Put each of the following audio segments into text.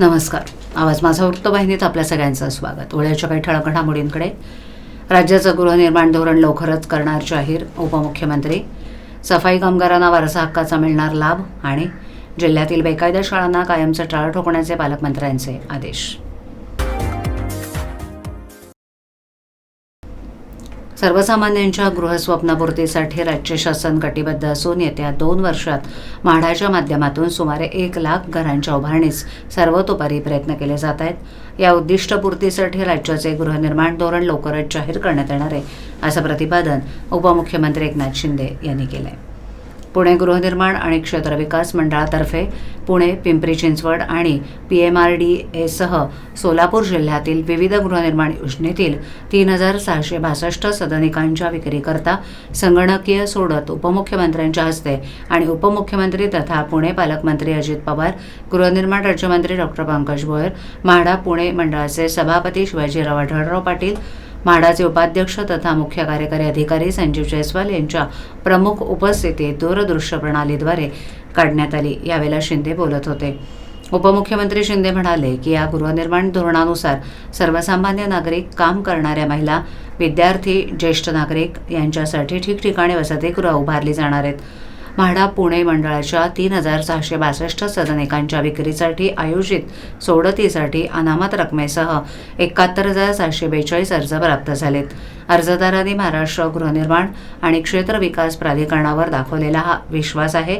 नमस्कार. आवाज माझा वृत्तवाहिनीत आपल्या सगळ्यांचं स्वागत. वेळेच्या काही ठळक घडामोडींकडे. राज्याचं गृहनिर्माण धोरण लवकरच करणार जाहीर उपमुख्यमंत्री. सफाई कामगारांना वारसा हक्काचा मिळणार लाभ आणि जिल्ह्यातील बेकायदा शाळांना कायमचं टाळ ठोकण्याचे पालकमंत्र्यांचे आदेश. सर्वसामान्यांच्या गृहस्वप्नपूर्तीसाठी राज्य शासन कटिबद्ध असून येत्या दोन वर्षात म्हाडाच्या माध्यमातून सुमारे एक लाख घरांच्या उभारणीस सर्वतोपरी प्रयत्न केले जात आहेत. या उद्दिष्टपूर्तीसाठी राज्याचे गृहनिर्माण धोरण लवकरच जाहीर करण्यात येणार आहे असं प्रतिपादन उपमुख्यमंत्री एकनाथ शिंदे यांनी केलं आहे पुणे गृहनिर्माण आणि क्षेत्र विकास मंडळातर्फे पुणे पिंपरी चिंचवड आणि पी एम आर डी एसह सोलापूर जिल्ह्यातील विविध गृहनिर्माण योजनेतील तीन हजार सहाशे बासष्ट सदनिकांच्या विक्रीकरता संगणकीय सोडत उपमुख्यमंत्र्यांच्या हस्ते आणि उपमुख्यमंत्री तथा पुणे पालकमंत्री अजित पवार गृहनिर्माण राज्यमंत्री डॉक्टर पंकज भोयर म्हाडा पुणे मंडळाचे सभापती शिवाजीराव आढळराव पाटील म्हाडाचे उपाध्यक्ष तथा मुख्य कार्यकारी अधिकारी संजीव जयस्वाल यांच्या प्रमुख उपस्थितीत दूरदृश्य प्रणालीद्वारे काढण्यात आली. यावेळेला शिंदे बोलत होते. उपमुख्यमंत्री शिंदे म्हणाले की या गृहनिर्माण धोरणानुसार सर्वसामान्य नागरिक काम करणाऱ्या महिला विद्यार्थी ज्येष्ठ नागरिक यांच्यासाठी ठिकठिकाणी वसतिगृह उभारली जाणार आहेत. म्हाडा पुणे मंडळाच्या तीन हजार सहाशे बासष्ट सदनिकांच्या विक्रीसाठी आयोजित सोडतीसाठी अनामत रकमेसह एकाहत्तर हजार सातशे बेचाळीस अर्ज प्राप्त झालेत. अर्जदारांनी महाराष्ट्र गृहनिर्माण आणि क्षेत्र विकास प्राधिकरणावर दाखवलेला हा विश्वास आहे.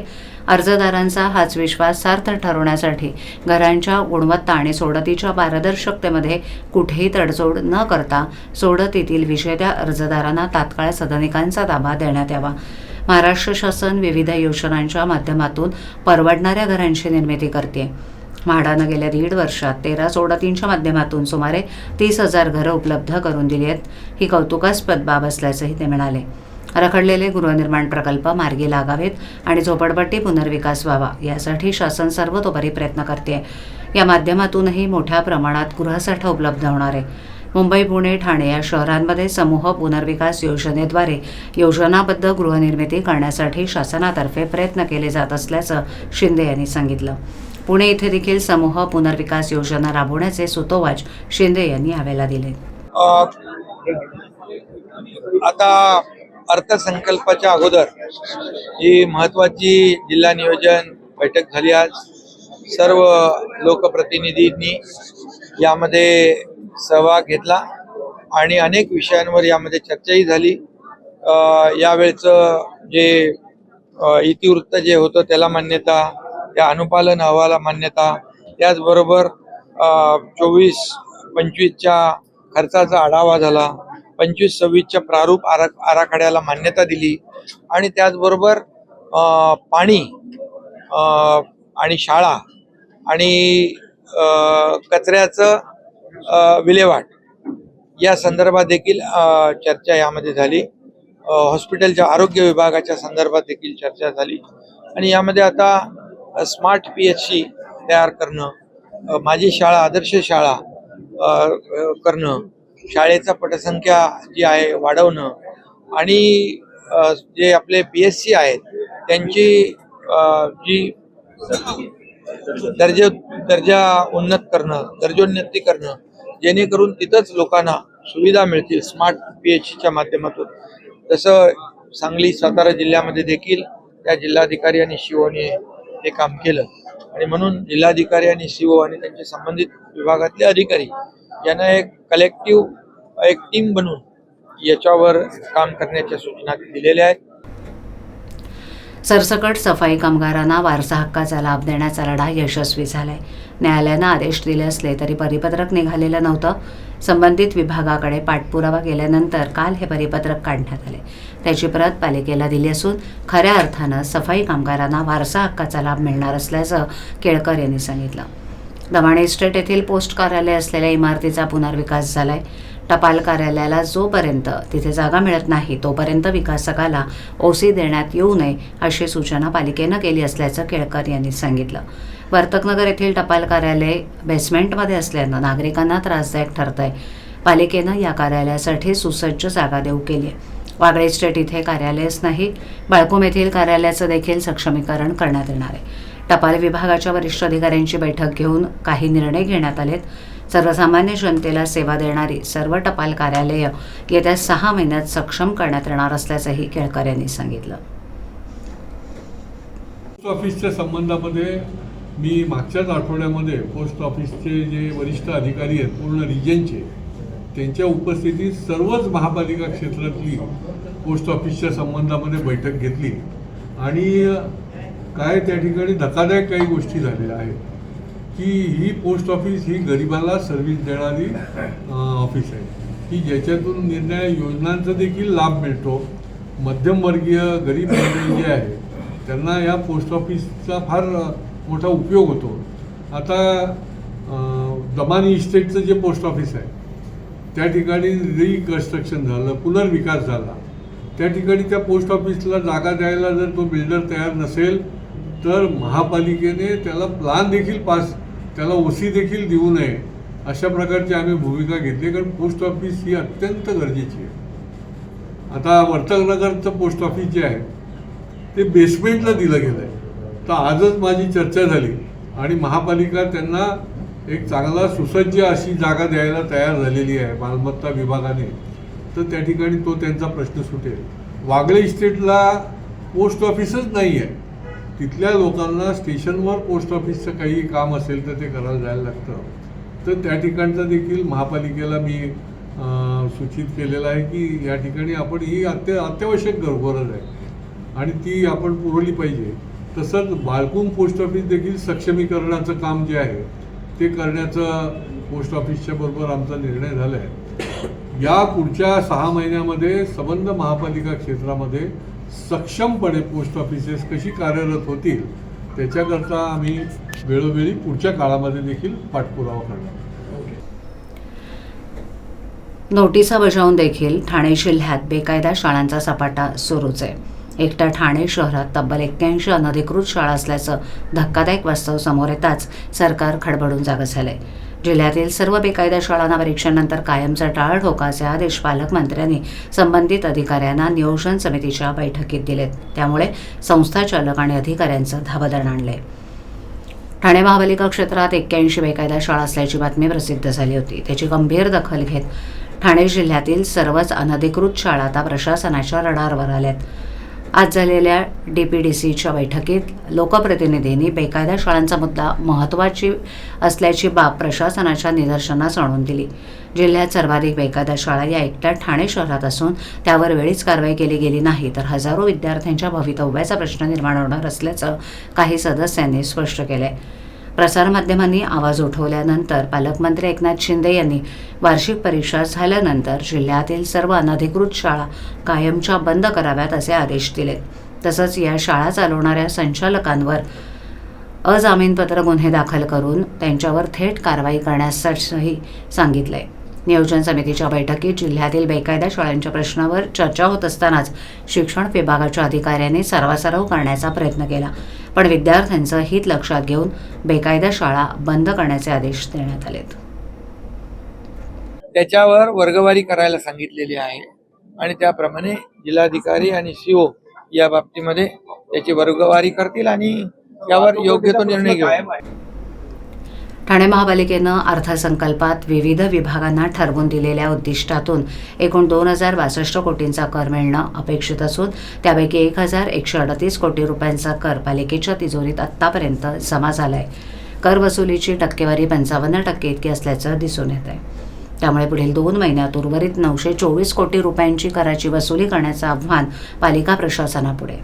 अर्जदारांचा हाच विश्वास सार्थ ठरवण्यासाठी घरांच्या गुणवत्ता आणि सोडतीच्या पारदर्शकतेमध्ये कुठेही तडजोड न करता सोडतीतील विजेत्या अर्जदारांना तात्काळ सदनिकांचा ताबा देण्यात यावा. महाराष्ट्र शासन विविध योजनांच्या माध्यमातून परवडणाऱ्या घरांची निर्मिती करते म्हाडानं गेल्या दीड वर्षात तेरा सोडतींच्या माध्यमातून सुमारे तीस हजार घरं उपलब्ध करून दिली आहेत. ही कौतुकास्पद बाब असल्याचंही ते म्हणाले. रखडलेले गृहनिर्माण प्रकल्प मार्गी लागावेत आणि झोपडपट्टी पुनर्विकास व्हावा यासाठी शासन सर्वतोपरी प्रयत्न करते या माध्यमातूनही मोठ्या प्रमाणात गृहसाठा उपलब्ध होणार आहे. मुंबई पुणे ठाणे या शहरांमध्ये समूह पुनर्विकास योजनेद्वारे योजनाबद्ध गृहनिर्मिती करण्यासाठी शासनातर्फे प्रयत्न केले जात असल्याचं शिंदे यांनी सांगितलं. पुणे इथे देखील समूह पुनर्विकास योजना राबवण्याचे सुतोवाच शिंदे यांनी यावेळेला दिले. आता अर्थसंकल्पाच्या अगोदर ही महत्वाची जिल्हा नियोजन बैठक झाली आज. सर्व लोकप्रतिनिधींनी यामध्ये सहभाग घेतला आणि अनेक विषयांवर यामध्ये चर्चाही झाली. अ, यावेळचं जे इतिवृत्त जे होतं त्याला मान्यता त्या अनुपालन अहवाला मान्यता त्याचबरोबर चोवीस पंचवीसच्या खर्चाचा आढावा झाला. पंचवीस सव्वीसच्या प्रारूप आरा आराखड्याला मान्यता दिली. आणि त्याचबरोबर अ, पाणी अ, आणि शाळा आणि अ, कचऱ्याचं विल्हेवाट या संदर्भात देखील अ, चर्चा यामध्ये झाली. हॉस्पिटलच्या आरोग्य विभागाच्या संदर्भात देखील चर्चा झाली. आणि यामध्ये आता स्मार्ट पी एच सी तयार करणं माझी शाळा आदर्श शाळा अ, करणं शाळेचा पटसंख्या जी आहे वाढवणं आणि जे आपले पी एस सी आहेत त्यांची अ, जी दर्जा दर्जा उन्नत करणं दर्जोन्नती करणं जेणेकरून तिथंच लोकांना सुविधा मिळतील स्मार्ट पी एच सीच्या माध्यमातून. तसं सांगली सातारा जिल्ह्यामध्ये देखील त्या जिल्हाधिकारी आणि शिवोने हे काम केलं. आणि म्हणून जिल्हाधिकारी आणि सीओ आणि त्यांचे संबंधित विभागातले अधिकारी यांना एक कलेक्टिव्ह एक टीम बनवून याच्यावर काम करण्याच्या सूचना दिलेल्या आहेत. सरसकट सफाई कामगारांना वारसा हक्काचा लाभ देण्याचा लढा यशस्वी झालाय. न्यायालयानं आदेश दिले असले तरी परिपत्रक निघालेलं नव्हतं. संबंधित विभागाकडे पाठपुरावा केल्यानंतर काल हे परिपत्रक काढण्यात आले. त्याची प्रत पालिकेला दिली असून खऱ्या अर्थानं सफाई कामगारांना वारसा हक्काचा लाभ मिळणार असल्याचं केळकर यांनी सांगितलं. दमाणे इस्टेट येथील पोस्ट कार्यालय असलेल्या इमारतीचा पुनर्विकास झाला आहे टपाल कार्यालयाला जोपर्यंत तिथे जागा मिळत नाही तोपर्यंत विकासकाला ओसी देण्यात येऊ नये अशी सूचना पालिकेनं केली असल्याचं केळकर यांनी सांगितलं. वर्तकनगर येथील टपाल कार्यालय बेसमेंटमध्ये असल्यानं नागरिकांना त्रासदायक ठरत आहे पालिकेनं या कार्यालयासाठी सुसज्ज जागा देऊ केली आहे वागळे स्टेट इथे कार्यालयच नाही बाळकूम येथील कार्यालयाचं देखील सक्षमीकरण करण्यात येणार आहे. टपाल विभागाच्या वरिष्ठ अधिकाऱ्यांची बैठक घेऊन काही निर्णय घेण्यात आलेत. सर्वसामान्य जनतेला सेवा देणारी सर्व टपाल कार्यालयं येत्या सहा महिन्यात सक्षम करण्यात येणार असल्याचंही केळकर यांनी सांगितलं. पोस्ट ऑफिसच्या संबंधामध्ये मी मागच्याच आठवड्यामध्ये पोस्ट ऑफिसचे जे वरिष्ठ अधिकारी आहेत पूर्ण रिजनचे त्यांच्या उपस्थितीत सर्वच महापालिका क्षेत्रातली पोस्ट ऑफिसच्या संबंधामध्ये बैठक घेतली. आणि काय त्या ठिकाणी धक्कादायक काही गोष्टी झालेल्या आहेत की ही पोस्ट ऑफिस ही गरिबाला सर्व्हिस देणारी ऑफिस आहे. की ज्याच्यातून निर्णय योजनांचा देखील लाभ मिळतो. मध्यमवर्गीय गरीब मंडळी जे आहे त्यांना या पोस्ट ऑफिसचा फार मोठा उपयोग होतो. आता दमानी इस्टेटचं जे पोस्ट ऑफिस आहे त्या ठिकाणी रिकन्स्ट्रक्शन झालं पुनर्विकास झाला. त्या ठिकाणी त्या पोस्ट ऑफिसला जागा द्यायला जर तो बिल्डर तयार नसेल तर महापालिकेने त्याला प्लान देखील पास त्याला ओसी देखील देऊ नये अशा प्रकारची आम्ही भूमिका घेतली कारण पोस्ट ऑफिस ही अत्यंत गरजेची आहे. आता वर्तकनगरचं पोस्ट ऑफिस जे आहे ते बेसमेंटला दिलं गेलं आहे तर आजच माझी चर्चा झाली आणि महापालिका त्यांना एक चांगला सुसज्ज अशी जागा द्यायला तयार झालेली आहे मालमत्ता विभागाने. तर त्या ठिकाणी तो त्यांचा प्रश्न सुटेल. वागळे इस्टेटला पोस्ट ऑफिसच नाही आहे. तिथल्या लोकांना स्टेशनवर पोस्ट ऑफिसचं काही काम असेल तर ते करायला जायला लागतं. तर त्या ठिकाणचं देखील महापालिकेला मी सूचित केलेलं आहे की या ठिकाणी आपण ही अत्य अत्यावश्यक गर- गरज आहे. आणि ती आपण पुरवली पाहिजे. तसंच बाळकुंग पोस्ट ऑफिस देखील सक्षमीकरणाचं काम जे आहे ते करण्याचं पोस्ट ऑफिसच्या बरोबर आमचा निर्णय झाला आहे या पुढच्या सहा महिन्यामध्ये संबंध महापालिका क्षेत्रामध्ये सक्षमपणे पोस्ट ऑफिसेस कशी कार्यरत होतील त्याच्याकरता आम्ही वेळोवेळी पुढच्या काळामध्ये देखील पाठपुरावा करणार नोटिसा बजावून देखील ठाणे जिल्ह्यात बेकायदा शाळांचा सपाटा सुरूच आहे. एकट्या ठाणे शहरात तब्बल एक्क्याऐंशी अनधिकृत शाळा असल्याचं धक्कादायक वास्तव समोर येताच सरकार खडबडून जागं झालंय. जिल्ह्यातील सर्व बेकायदा शाळांना परीक्षेनंतर कायमचा टाळ ठोकाचे आदेश पालकमंत्र्यांनी संबंधित अधिकाऱ्यांना नियोजन समितीच्या बैठकीत दिलेत. त्यामुळे संस्थाचालक आणि अधिकाऱ्यांचं धाबदण आणलंय. ठाणे महापालिका क्षेत्रात एक्क्याऐंशी बेकायदा शाळा असल्याची बातमी प्रसिद्ध झाली होती. त्याची गंभीर दखल घेत ठाणे जिल्ह्यातील सर्वच अनधिकृत शाळा आता प्रशासनाच्या रडारवर आल्यात. आज झालेल्या डी पी डी सीच्या बैठकीत लोकप्रतिनिधींनी बेकायदा शाळांचा मुद्दा महत्त्वाची असल्याची बाब प्रशासनाच्या निदर्शनास आणून दिली. जिल्ह्यात सर्वाधिक बेकायदा शाळा या एकट्या ठाणे शहरात असून त्यावर वेळीच कारवाई केली गेली नाही तर हजारो विद्यार्थ्यांच्या भवितव्याचा प्रश्न निर्माण होणार असल्याचं काही सदस्यांनी स्पष्ट केलं आहे प्रसारमाध्यमांनी आवाज उठवल्यानंतर पालकमंत्री एकनाथ शिंदे यांनी वार्षिक परीक्षा झाल्यानंतर जिल्ह्यातील सर्व अनधिकृत शाळा कायमच्या बंद कराव्यात असे आदेश दिले. तसंच या शाळा चालवणाऱ्या संचालकांवर अजामीनपत्र गुन्हे दाखल करून त्यांच्यावर थेट कारवाई करण्यासही सांगितलंय. नियोजन समितीच्या बैठकीत जिल्ह्यातील बेकायदा शाळांच्या प्रश्नावर चर्चा होत असतानाच शिक्षण विभागाच्या अधिकाऱ्यांनी सर्वासर्व करण्याचा प्रयत्न केला. पण विद्यार्थ्यांचं हित लक्षात घेऊन बेकायदा शाळा बंद करण्याचे आदेश देण्यात आलेत. त्याच्यावर वर्गवारी करायला सांगितलेली आहे आणि त्याप्रमाणे जिल्हाधिकारी आणि सीओ या बाबतीमध्ये त्याची वर्गवारी करतील आणि यावर योग्य तो निर्णय घेऊ ठाणे महापालिकेनं अर्थसंकल्पात विविध विभागांना ठरवून दिलेल्या उद्दिष्टातून एकूण दोन हजार बासष्ट कोटींचा कर मिळणं अपेक्षित असून त्यापैकी एक हजार एकशे अडतीस कोटी रुपयांचा कर पालिकेच्या तिजोरीत आत्तापर्यंत जमा झालाय. कर वसुलीची टक्केवारी पंचावन्न टक्के इतकी असल्याचं दिसून येत आहे. त्यामुळे पुढील दोन महिन्यात उर्वरित नऊशे चोवीस कोटी रुपयांची कराची वसुली करण्याचं आव्हान पालिका प्रशासनापुढे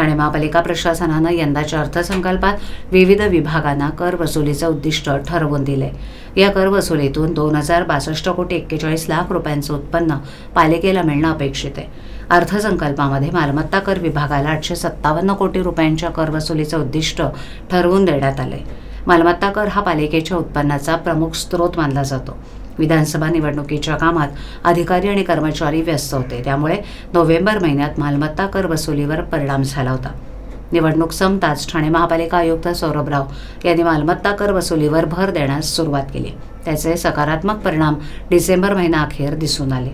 ठाणे महापालिका प्रशासनानं यंदाच्या अर्थसंकल्पात विविध विभागांना कर वसुलीचं उद्दिष्ट ठरवून दिले. या कर वसुलीतून दोन हजार बासष्ट कोटी एक्केचाळीस लाख रुपयांचं उत्पन्न पालिकेला मिळणं अपेक्षित आहे. अर्थसंकल्पामध्ये मालमत्ता कर विभागाला आठशे सत्तावन्न कोटी रुपयांच्या कर वसुलीचं उद्दिष्ट ठरवून देण्यात आले मालमत्ता कर हा पालिकेच्या उत्पन्नाचा प्रमुख स्रोत मानला जातो. विधानसभा निवडणुकीच्या कामात अधिकारी आणि कर्मचारी व्यस्त होते. त्यामुळे नोव्हेंबर महिन्यात मालमत्ता कर वसुलीवर परिणाम झाला होता. निवडणूक संपताच ठाणे महापालिका आयुक्त सौरभराव यांनी मालमत्ता कर वसुलीवर भर देण्यास सुरुवात केली. त्याचे सकारात्मक परिणाम डिसेंबर महिना अखेर दिसून आले.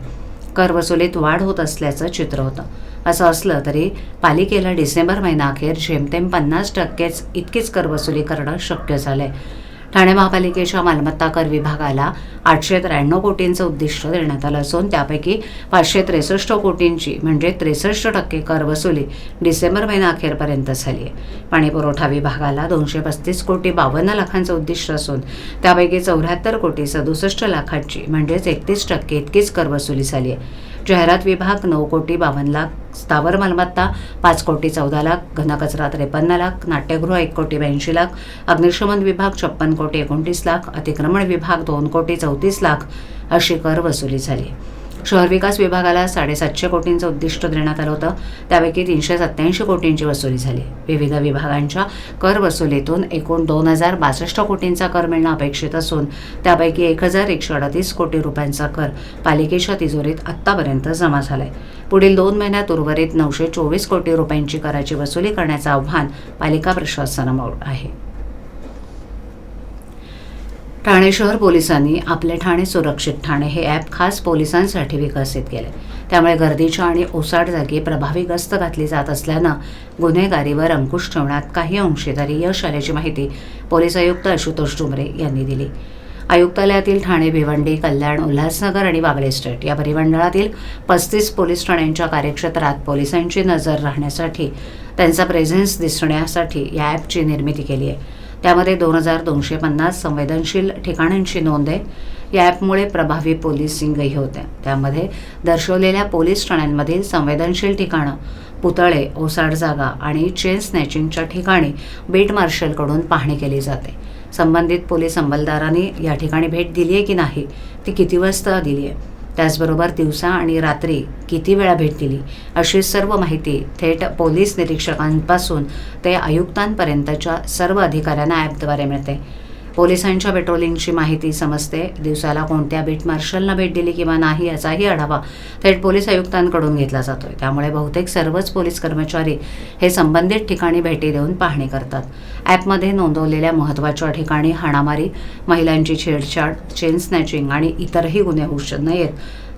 कर वसुलीत वाढ होत असल्याचं चित्र होतं. असं असलं तरी पालिकेला डिसेंबर महिनाअखेर जेमतेम पन्नास टक्केच इतकीच कर वसुली करणं शक्य झालं आहे ठाणे महापालिकेच्या मालमत्ता कर विभागाला आठशे त्र्याण्णव कोटींचं उद्दिष्ट देण्यात आलं असून त्यापैकी पाचशे त्रेसष्ट कोटींची म्हणजे त्रेसष्ट टक्के कर वसुली डिसेंबर महिना अखेरपर्यंत झाली आहे. पाणी पुरवठा विभागाला दोनशे पस्तीस कोटी बावन्न लाखांचं उद्दिष्ट असून त्यापैकी चौऱ्याहत्तर कोटी सदुसष्ट लाखांची म्हणजेच एकतीस टक्के इतकीच कर वसुली झाली आहे. जाहिरात विभाग नऊ कोटी बावन्न लाख स्थावर मालमत्ता पाच कोटी चौदा लाख घनकचरा त्रेपन्न लाख नाट्यगृह एक कोटी ब्याऐंशी लाख अग्निशमन विभाग छप्पन कोटी एकोणतीस लाख अतिक्रमण विभाग दोन कोटी चौतीस लाख अशी कर वसुली झाली. शहर विकास विभागाला साडेसातशे कोटींचं उद्दिष्ट देण्यात आलं होतं. त्यापैकी तीनशे सत्त्याऐंशी कोटींची वसुली झाली. विविध विभागांच्या कर वसुलीतून एकूण दोन हजार बासष्ट कोटींचा कर मिळणं अपेक्षित असून त्यापैकी एक हजार एकशे अडतीस कोटी रुपयांचा कर पालिकेच्या तिजोरीत आत्तापर्यंत जमा झालाय. पुढील दोन महिन्यात उर्वरित नऊशे चोवीस कोटी रुपयांची कराची वसुली करण्याचं आव्हान पालिका प्रशासनामोर आहे. ठाणे शहर पोलिसांनी आपले ठाणे सुरक्षित ठाणे हे ॲप खास पोलिसांसाठी विकसित केले. त्यामुळे गर्दीच्या आणि ओसाड जागी प्रभावी गस्त घातली जात असल्यानं गुन्हेगारीवर अंकुश ठेवण्यात काही अंशी तरी यश आल्याची माहिती पोलीस आयुक्त आशुतोष डुमरे यांनी दिली. आयुक्तालयातील ठाणे भिवंडी कल्याण उल्हासनगर आणि वागळे स्टेट या परिमंडळातील पस्तीस पोलीस ठाण्यांच्या कार्यक्षेत्रात पोलिसांची नजर राहण्यासाठी त्यांचा प्रेझेन्स दिसण्यासाठी या ॲपची निर्मिती केली आहे. त्यामध्ये दोन हजार दोनशे पन्नास संवेदनशील ठिकाणांची नोंद आहे. या ॲपमुळे प्रभावी पोलिसिंगही होते. त्यामध्ये दर्शवलेल्या पोलीस ठाण्यांमधील संवेदनशील ठिकाणं पुतळे ओसाड जागा आणि चेन स्नॅचिंगच्या ठिकाणी बीट मार्शलकडून पाहणी केली जाते. संबंधित पोलीस अंमलदारांनी या ठिकाणी भेट दिली आहे की नाही ती किती वाजता दिली आहे त्याचबरोबर दिवसा आणि रात्री किती वेळा भेट दिली अशी सर्व माहिती थेट पोलीस निरीक्षकांपासून ते आयुक्तांपर्यंतच्या सर्व अधिकाऱ्यांना ॲपद्वारे मिळते. पोलिसांच्या पेट्रोलिंगची माहिती समजते. दिवसाला कोणत्या बीट मार्शलना भेट दिली किंवा नाही याचाही आढावा थेट पोलीस आयुक्तांकडून घेतला जातोय. त्यामुळे बहुतेक सर्वच पोलीस कर्मचारी हे संबंधित ठिकाणी भेटी देऊन पाहणी करतात. ॲपमध्ये नोंदवलेल्या महत्त्वाच्या ठिकाणी हाणामारी महिलांची छेडछाड चेन स्नॅचिंग आणि इतरही गुन्हे होऊ नयेत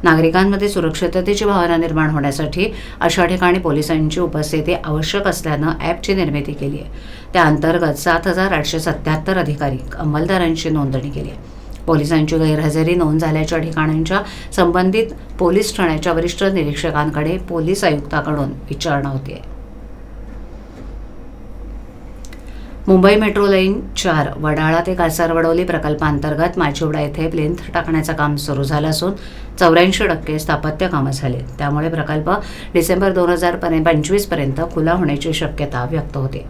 नागरिकांमध्ये सुरक्षिततेची भावना निर्माण होण्यासाठी अशा ठिकाणी पोलिसांची उपस्थिती आवश्यक असल्यानं ॲपची निर्मिती केली आहे. त्याअंतर्गत सात हजार आठशे सत्याहत्तर अधिकारी अंमलदारांची नोंदणी केली आहे. पोलिसांची गैरहजेरी नोंद झाल्याच्या ठिकाणांच्या संबंधित पोलीस ठाण्याच्या वरिष्ठ निरीक्षकांकडे पोलीस आयुक्ताकडून विचारणा होती आहे. मुंबई मेट्रो लाईन चार वडाळा ते कासारवडवली प्रकल्पांतर्गत माचिवडा येथे प्लेन्थ टाकण्याचं काम सुरू झालं असून चौऱ्याऐंशी टक्के स्थापत्य कामं झाले. त्यामुळे प्रकल्प डिसेंबर दोन हजार पंचवीसपर्यंत खुला होण्याची शक्यता व्यक्त होते.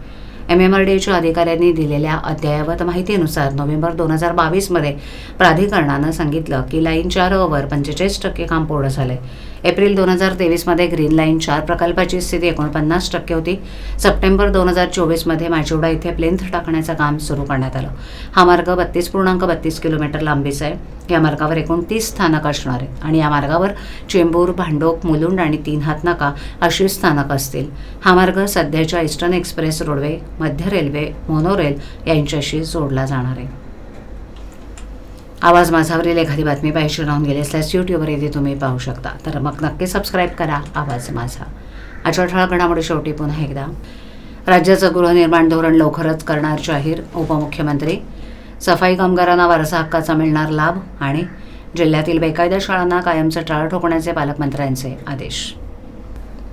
एम एम आर डीच्या अधिकाऱ्यांनी दिलेल्या अद्ययावत माहितीनुसार नोव्हेंबर दोन हजार बावीसमध्ये प्राधिकरणानं सांगितलं की लाईन चार ओवर पंचेचाळीस टक्के काम पूर्ण झालंय. एप्रिल दोन हजार तेवीसमध्ये ग्रीन लाईन चार प्रकल्पाची स्थिती एकोणपन्नास टक्के होती. सप्टेंबर दोन हजार चोवीसमध्ये माचिवडा इथे प्लेन्थ टाकण्याचं काम सुरू करण्यात आलं. हा मार्ग बत्तीस पूर्णांक बत्तीस किलोमीटर लांबीचा आहे. या मार्गावर एकोणतीस स्थानक असणार आहेत आणि या मार्गावर चेंबूर भांडोप मुलुंड आणि तीन हातनाका अशी स्थानकं असतील. हा मार्ग सध्याच्या ईस्टर्न एक्सप्रेस रोडवे मध्य रेल्वे मोनोरेल यांच्याशी जोडला जाणार आहे. आवाज माझावरील एखादी बातमी पाहिजे राहून गेली असल्यास यूट्यूबवर येथे तुम्ही पाहू शकता. तर मग नक्की सबस्क्राईब करा. आवाज माझा. आजच्या ठळक घडामोडी शेवटी पुन्हा एकदा. राज्याचं गृहनिर्माण धोरण लवकरच करणार जाहीर उपमुख्यमंत्री. सफाई कामगारांना वारसा हक्काचा मिळणार लाभ आणि जिल्ह्यातील बेकायदा शाळांना कायमचं टाळ ठोकण्याचे पालकमंत्र्यांचे आदेश.